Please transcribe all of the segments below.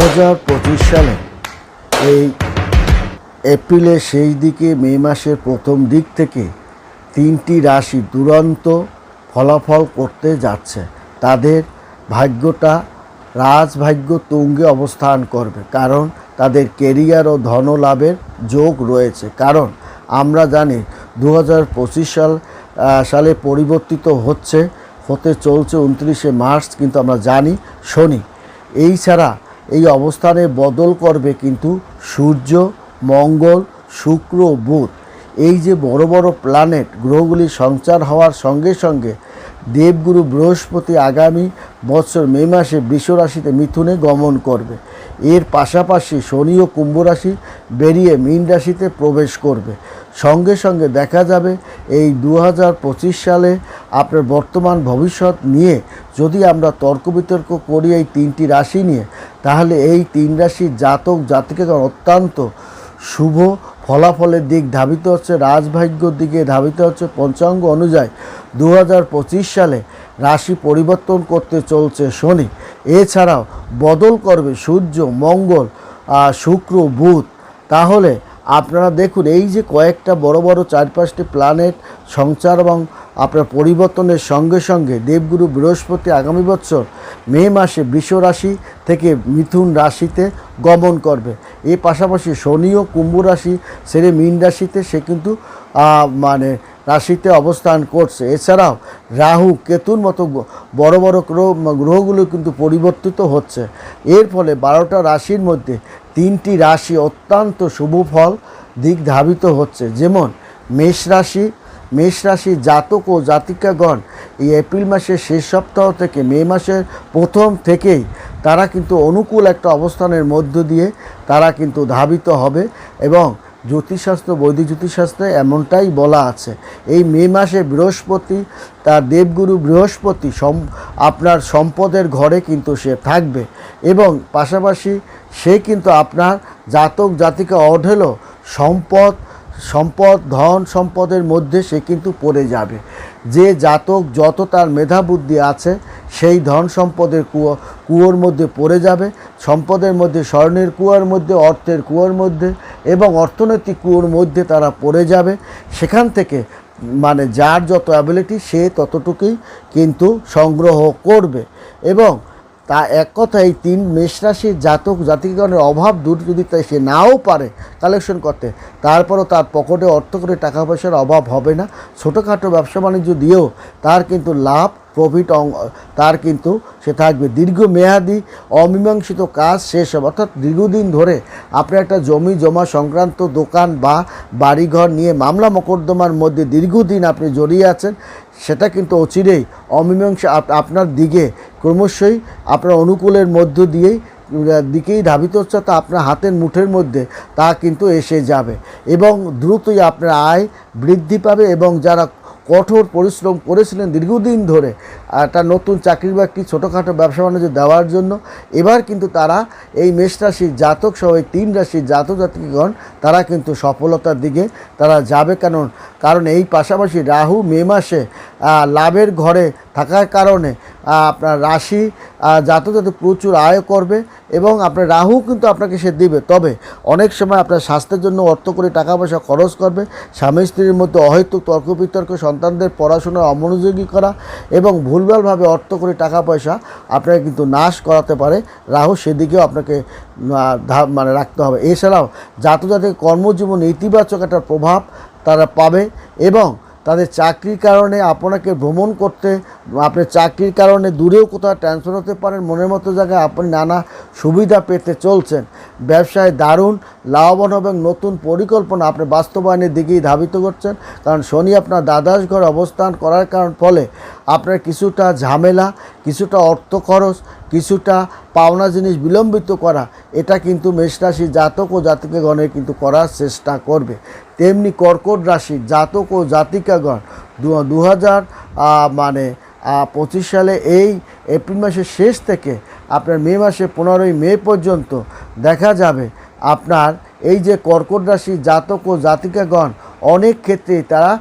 হাজার পঁচিশ সালে এই এপ্রিলের শেষ দিকে মে মাসের প্রথম দিক থেকে তিনটি রাশি দুরন্ত ফলাফল করতে যাচ্ছে। তাদের ভাগ্যটা রাজভাগ্য তুঙ্গে অবস্থান করবে, কারণ তাদের কেরিয়ার ও ধনলাভের যোগ রয়েছে। কারণ আমরা জানি দু হাজার পঁচিশ সাল সালে পরিবর্তিত হচ্ছে, হতে চলছে উনত্রিশে মার্চ, কিন্তু আমরা জানি, শনি। এই ছাড়া এই অবস্থানে বদল করবে কিন্তু সূর্য, মঙ্গল, শুক্র বুধ। এই যে বড় বড় প্ল্যানেট গ্রহগুলি সঞ্চার হওয়ার সঙ্গে সঙ্গে দেবগুরু বৃহস্পতি আগামী বছর মে মাসে বৃষ রাশিতে মিথুনে গমন করবে। এর পাশাপাশি শনি ও কুম্ভ রাশি বেরিয়ে মীন রাশিতে প্রবেশ করবে। সঙ্গে সঙ্গে দেখা যাবে। এই দু হাজার পঁচিশ সালে আপনার বর্তমান ভবিষ্যৎ নিয়ে যদি আমরা তর্ক বিতর্ক করি এই তিনটি রাশি নিয়ে, তাহলে এই তিন রাশির জাতক জাতিকাগণ অত্যন্ত শুভ ফলাফলের দিক ধাবিত হচ্ছে, রাজভাগ্যর দিকে ধাবিত হচ্ছে। পঞ্চাঙ্গ অনুযায়ী দু হাজার পঁচিশ সালে রাশি পরিবর্তন করতে চলছে শনি। এছাড়াও বদল করবে সূর্য, মঙ্গল শুক্র, বুধ। তাহলে আপনারা দেখুন, এই যে কয়েকটা বড় বড় চার পাঁচটি প্ল্যানেট সঞ্চার এবং আপনার পরিবর্তনের সঙ্গে সঙ্গে দেবগুরু বৃহস্পতি আগামী বছর মে মাসে বৃষ রাশি থেকে মিথুন রাশিতে গমন করবে। এর পাশাপাশি শনি ও কুম্ভ রাশি সেরে মীন রাশিতে, সে কিন্তু মানে রাশিতে অবস্থান করছে। এছাড়াও রাহু, কেতুর মতো বড় বড় গ্রহ, গ্রহগুলো কিন্তু পরিবর্তিত হচ্ছে। এর ফলে বারোটা রাশির মধ্যে তিনটি রাশি অত্যন্ত শুভ ফল দিক ধাবিত হচ্ছে। যেমন, মেষ রাশি মেষ রাশি জাতক ও জাতিকাগণ এই এপ্রিল মাসের শেষ সপ্তাহ থেকে মে মাসের প্রথম থেকেই তারা কিন্তু অনুকূল একটা অবস্থানের মধ্য দিয়ে তারা কিন্তু ধাবিত হবে এবং জ্যোতিষশাস্ত্র, বৈদিক জ্যোতিষশাস্ত্রে এমনটাই বলা আছে। এই মে মাসে বৃহস্পতি, তার দেবগুরু বৃহস্পতি সম আপনার সম্পদের ঘরে কিন্তু সে থাকবে এবং পাশাপাশি সে কিন্তু আপনার জাতক জাতিকে অঢেলো সম্পদ সম্পদ, ধন সম্পদের মধ্যে সে কিন্তু পড়ে যাবে। যে জাতক যত তার মেধা বুদ্ধি আছে, সেই ধন সম্পদের কুয়ো, কুয়োর মধ্যে পড়ে যাবে। সম্পদের মধ্যে, স্বর্ণের কুয়োর মধ্যে, অর্থের কুয়োর মধ্যে এবং অর্থনৈতিক কুয়োর মধ্যে তারা পড়ে যাবে। সেখান থেকে মানে যার যত অ্যাবিলিটি সে ততটুকুই কিন্তু সংগ্রহ করবে এবং তা এক কথা এই তিন মেষ রাশির জাতক জাতিগণের অভাব দূর যদি তাই সে নাও পারে কালেকশন করতে, তারপরও তার পকেটে অর্থ করে টাকা পয়সার অভাব হবে না। ছোটোখাটো ব্যবসা বাণিজ্য দিয়েও তার কিন্তু লাভ প্রফিট তার কিন্তু সে থাকবে দীর্ঘমেয়াদী, অমীমাংসিত কাজ শেষ হবে। অর্থাৎ দীর্ঘদিন ধরে আপনি একটা জমি জমা সংক্রান্ত দোকান বা বাড়িঘর নিয়ে মামলা মোকদ্দমার মধ্যে দীর্ঘদিন আপনি জড়িয়ে আছেন। সেটা কিন্তু অচিরেই, অমীমাংসা আপনার দিকে ক্রমশই আপনার অনুকূলের মধ্য দিয়েই দিকেই ধাবিত হচ্ছে তা আপনার হাতের মুঠের মধ্যে, তা কিন্তু এসে যাবে। এবং দ্রুতই আপনার আয় বৃদ্ধি পাবে এবং যারা কঠোর পরিশ্রম করেছিলেন দীর্ঘদিন ধরে একটা নতুন চাকরি বাকরি ছোটোখাটো ব্যবসা বাণিজ্য দেওয়ার জন্য। এবার কিন্তু তারা এই মেষ রাশির জাতক সহ এই তিন রাশির জাতক জাতিকগণ, তারা কিন্তু সফলতার দিকে তারা যাবে। কারণ কারণ এই পাশাপাশি রাহু মে মাসে লাভের ঘরে থাকার কারণে আপনার রাশি জাতক জাতক প্রচুর আয় করবে এবং আপনার রাহু কিন্তু আপনাকে সে দিবে। তবে অনেক সময় আপনার স্বাস্থ্যের জন্য অর্থ করে টাকা পয়সা খরচ করবে স্বামী স্ত্রীর মধ্যে অহেতুক তর্ক বিতর্ক সন্তানদের পড়াশোনা অমনোযোগী করা এবং ভুলভালভাবে অর্থ করে টাকা পয়সা আপনাকে কিন্তু নাশ করাতে পারে। রাহু সেদিকেও আপনাকে মানে রাখতে হবে। এছাড়াও জাতক জাতকের কর্মজীবনে ইতিবাচক একটা প্রভাব তারা পাবে এবং তাদের চাকরির কারণে আপনাকে ভ্রমণ করতে আপনার চাকরির কারণে দূরেও কোথাও ট্রান্সফার হতে পারেন। মনের মতো জায়গায় আপনি নানা সুবিধা পেতে চলছেন। ব্যবসায় দারুণ লাভবান এবং নতুন পরিকল্পনা আপনি বাস্তবায়নের দিকেই ধাবিত করছেন। কারণ শনি আপনার দ্বাদশ ঘর অবস্থান করার কারণ ফলে আপনার কিছুটা ঝামেলা, কিছুটা অর্থ খরচ, কিছুটা পাওনা জিনিস বিলম্বিত করা, এটা কিন্তু মেষ রাশি জাতক ও জাতিকাগণের কিন্তু করার চেষ্টা করবে। তেমনি কর্কট রাশি জাতক ও জাতিকাগণ দু হাজার মানে পঁচিশ সালে এই এপ্রিল মাসের শেষ থেকে আপনার মে মাসে পনেরোই মে পর্যন্ত দেখা যাবে। আপনার এই যে কর্কট রাশি জাতক ও জাতিকাগণ অনেক ক্ষেত্রেই তারা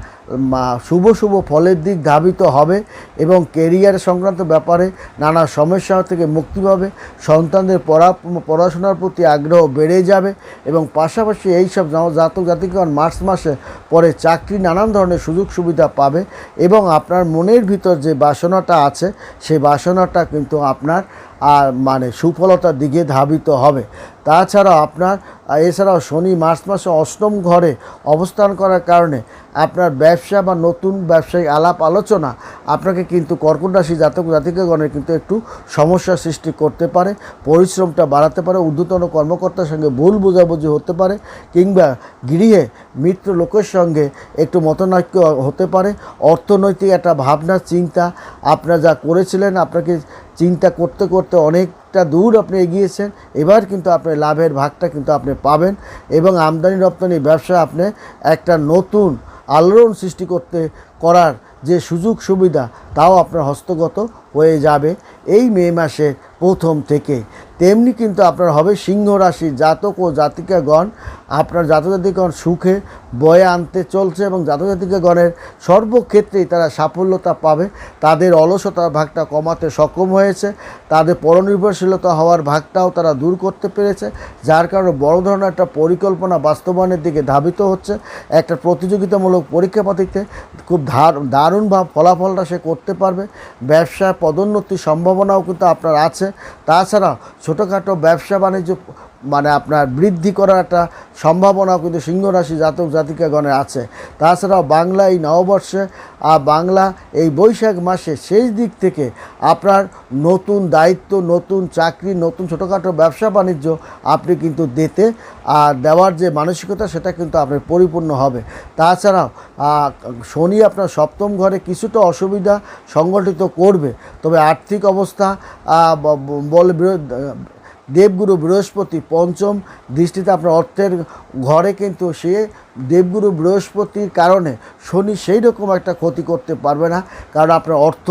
শুভ শুভ ফলের দিক ধাবিত হবে এবং কেরিয়ার সংক্রান্ত ব্যাপারে নানা সমস্যা থেকে মুক্তি পাবে। সন্তানদের পড়া, পড়াশোনার প্রতি আগ্রহ বেড়ে যাবে এবং পাশাপাশি এইসব জা- জাতক জাতিকগণ মার্চ মাসে পরে চাকরি নানান ধরনের সুযোগ সুবিধা পাবে এবং আপনার মনের ভিতর যে বাসনাটা আছে সেই বাসনাটা কিন্তু আপনার আর মানে সুফলতার দিকে ধাবিত হবে। তাছাড়াও আপনার আহ, এছাড়াও শনি মার্চ মাসে অষ্টম ঘরে অবস্থান করার কারণে আপনার ব্যবসা বা নতুন ব্যবসায়িক আলাপ আলোচনা আপনাকে কিন্তু কর্কট রাশি জাতক জাতিকাগণের কিন্তু একটু সমস্যার সৃষ্টি করতে পারে পরিশ্রমটা বাড়াতে পারে ঊর্ধ্বতন কর্মকর্তার সঙ্গে ভুল বোঝাবুঝি হতে পারে কিংবা গৃহে মিত্র লোকের সঙ্গে একটু মতনৈক্য হতে পারে। অর্থনৈতিক একটা ভাবনা চিন্তা আপনারা যা করেছিলেন আপনাকে চিন্তা করতে করতে অনেকটা দূর আপনি এগিয়েছেন, এবার কিন্তু আপনি লাভের ভাগটা কিন্তু আপনি পাবেন এবং আমদানি রপ্তানি ব্যবসা আপনি একটা নতুন আলোড়ন সৃষ্টি করতে, করার যে সুযোগ সুবিধা, তাও আপনার হস্তগত হয়ে যাবে। এই মে মাসের প্রথম থেকে তেমনি কিন্তু আপনার হবে সিংহ রাশির জাতক ও জাতিকাগণ। আপনার জাতক জাতিকাগণ সুখে বয়ে আনতে চলছে এবং জাতক জাতিকাগণের সর্বক্ষেত্রেই তারা সাফল্যতা পাবে। তাদের অলসতার ভাগটা কমাতে সক্ষম হয়েছে। তাদের পরনির্ভরশীলতা হওয়ার ভাগটাও তারা দূর করতে পেরেছে, যার কারণে বড় ধরনের একটা পরিকল্পনা বাস্তবায়নের দিকে ধাবিত হচ্ছে। একটা প্রতিযোগিতামূলক পরীক্ষা পাতিতে খুব ধার, দারুণ ভাব ফলাফলটা সে করতে পারবে। ব্যবসায় পদোন্নতির সম্ভাবনাও কিন্তু আপনার আছে। তাছাড়া ছোটোখাটো ব্যবসা বাণিজ্য মানে আপনার বৃদ্ধি করার একটা সম্ভাবনা কিন্তু সিংহ রাশি জাতক জাতিকাগণের আছে। তাছাড়াও বাংলা এই নববর্ষে, আর বাংলা এই বৈশাখ মাসে শেষ দিক থেকে আপনার নতুন দায়িত্ব, নতুন চাকরি, নতুন ছোটোখাটো ব্যবসা বাণিজ্য আপনি কিন্তু দিতে, আর দেওয়ার যে মানসিকতা সেটা কিন্তু আপনার পরিপূর্ণ হবে। তাছাড়াও শনি আপনার সপ্তম ঘরে কিছুটা অসুবিধা সংগঠিত করবে, তবে আর্থিক অবস্থা বলে দেবগুরু বৃহস্পতি পঞ্চম দৃষ্টিতে আপনার অর্থের ঘরে কিন্তু সে দেবগুরু বৃহস্পতির কারণে শনি সেই রকম একটা ক্ষতি করতে পারবে না। কারণ আপনার অর্থ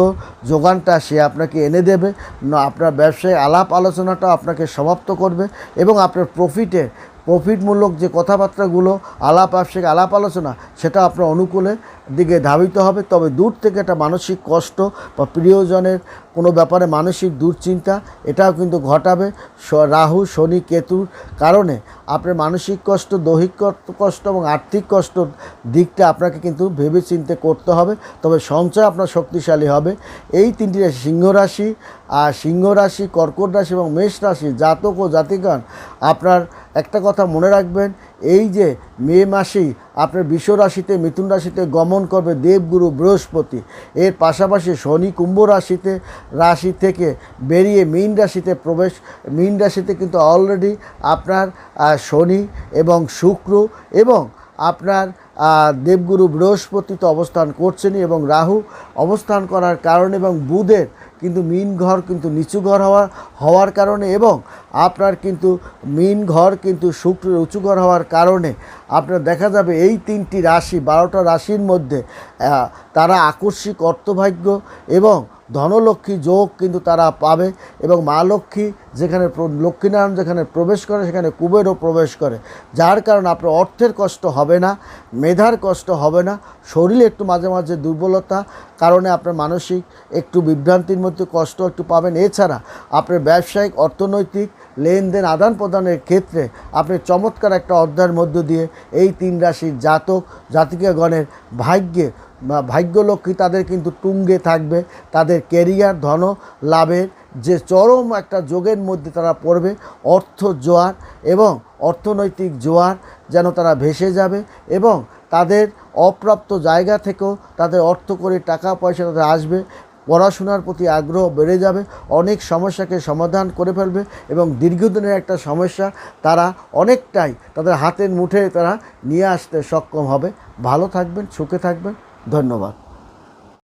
যোগানটা সে আপনাকে এনে দেবে। না আপনার ব্যবসায় আলাপ আলোচনাটা আপনাকে সমাপ্ত করবে এবং আপনার প্রফিটের প্রফিটমূলক যে কথাবার্তাগুলো, আলাপ ব্যবসায়িক আলাপ আলোচনা, সেটা আপনার অনুকূলে দিকে ধাবিত হবে। তবে দূর থেকে একটা মানসিক কষ্ট বা প্রিয়জনের কোনো ব্যাপারে মানসিক দুশ্চিন্তা, এটাও কিন্তু ঘটাবে। রাহু, শনি, কেতুর কারণে আপনার মানসিক কষ্ট, দৈহিক কষ্ট এবং আর্থিক কষ্ট দিকটা আপনাকে কিন্তু ভেবে চিন্তে করতে হবে। তবে সঞ্চয় আপনার শক্তিশালী হবে। এই তিনটি রাশি, সিংহ রাশি, আর সিংহ রাশি, কর্কট রাশি এবং মেষ রাশি, জাতক ও জাতিগণ আপনার একটা কথা মনে রাখবেন, এই যে মে মাসেই আপনার বিশ্ব রাশিতে, মিথুন রাশিতে গমন করবে দেবগুরু বৃহস্পতি। এর পাশাপাশি শনি কুম্ভ রাশিতে, রাশি থেকে বেরিয়ে মীন রাশিতে প্রবেশ, মীন রাশিতে কিন্তু অলরেডি আপনার শনি এবং শুক্র এবং আপনার দেবগুরু বৃহস্পতি তো অবস্থান করছেনই এবং রাহু অবস্থান করার কারণে এবং বুধের কিন্তু মিন ঘর কিন্তু নিচু ঘর হওয়ার হওয়ার কারণে এবং আপনার কিন্তু মিন ঘর কিন্তু শুক্র উঁচু ঘর হওয়ার কারণে আপনার দেখা যাবে এই তিনটি রাশি, বারোটা রাশির মধ্যে তারা আকস্মিক অর্থভাগ্য এবং ধনলক্ষ্মী যোগ কিন্তু তারা পাবে এবং মা লক্ষ্মী যেখানে লক্ষ্মীনারায়ণ যেখানে প্রবেশ করে সেখানে কুবেরও প্রবেশ করে। যার কারণে আপনার অর্থের কষ্ট হবে না, মেধার কষ্ট হবে না, শরীরে একটু মাঝে মাঝে দুর্বলতা, কারণে আপনার মানসিক একটু বিভ্রান্তির মধ্যে কষ্ট একটু পাবেন। এছাড়া আপনার ব্যবসায়িক, অর্থনৈতিক লেনদেন আদান প্রদানের ক্ষেত্রে আপনি চমৎকার একটা অধ্যায়ের মধ্য দিয়ে এই তিন রাশির জাতক, জাতিকাগণের ভাগ্যে ভাগ্যলক্ষ্মী তাদের কিন্তু তুঙ্গে থাকবে। তাদের কেরিয়ার ধন, লাভের যে চরম একটা যোগের মধ্যে তারা পড়বে, অর্থ জোয়ার এবং অর্থনৈতিক জোয়ার যেন তারা ভেসে যাবে এবং তাদের অপ্রাপ্ত জায়গা থেকেও তাদের অর্থ করে টাকা পয়সা তাদের আসবে পড়াশোনার প্রতি আগ্রহ বেড়ে যাবে, অনেক সমস্যাকে সমাধান করে ফেলবে এবং দীর্ঘদিনের একটা সমস্যা তারা অনেকটাই তাদের হাতের মুঠে তারা নিয়ে আসতে সক্ষম হবে। ভালো থাকবেন, সুখে থাকবেন। ধন্যবাদ।